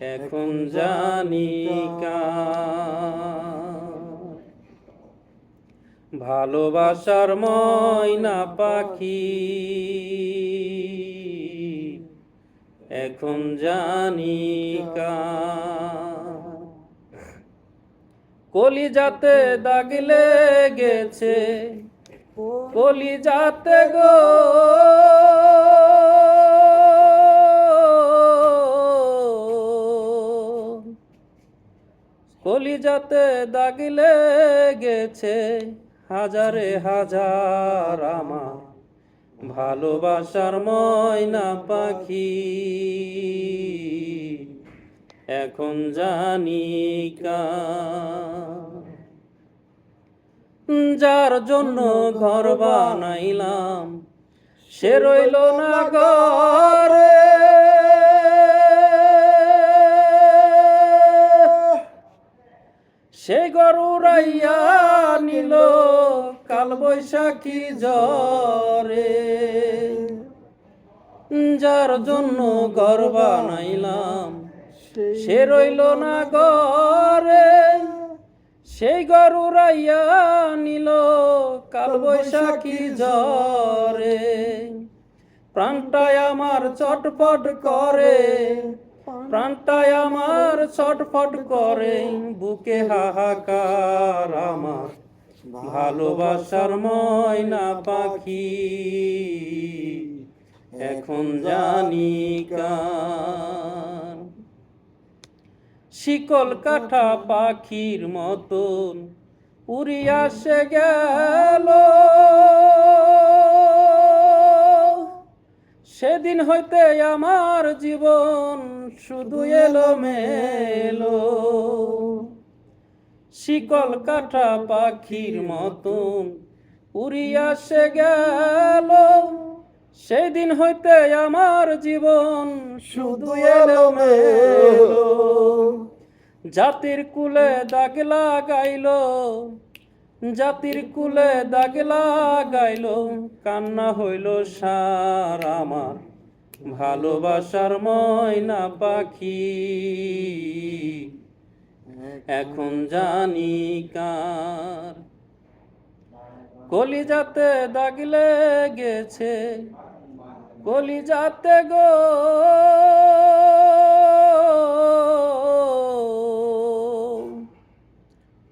এখন জানি ভালোবাসার ময়না পাখি। এখন জানি। কলিজাতে দাগ লেগেছে। কলিজাতে গো। কলিজাতে দাগ লেগেছে হাজারে হাজার আমার ভালোবাসার ময়না পাখি এখন জানি। যার জন্য ঘর বানাইলাম, সে রইল না ঘরে সে গরু রাইয়া নিল কাল বৈশাখী জ্বরে। যার জন্য ঘর বানাইলাম, সে রইল না ঘরে। সেই গরু রাইয়া নিল কাল বৈশাখী জ্বরে। প্রাণটায় আমার চটপট করে। প্রাণটায় আমার ছটফট করে, বুকে হাহাকার আমার। ভালোবাসার ময়না পাখি, এখন জানি কার। শিকল কাঠা পাখির মতন উড়িয়া সে গেল। সেদিন হইতে আমার জীবন শুধু এলো মেলো শিকল কাঠা পাখির মতন উড়িয়া সে গেল। সেদিন হইতে আমার জীবন শুধু এলো মেলো জাতির কুলে দাগ লাগাইল। জাতির কুলে দাগ লাগাইল, কান্না হইল সার আমার। ভালোবাসার ময়না পাখি। এখন জানি কার। কলিজাতে দাগ লেগেছে, কলিজাতে গো।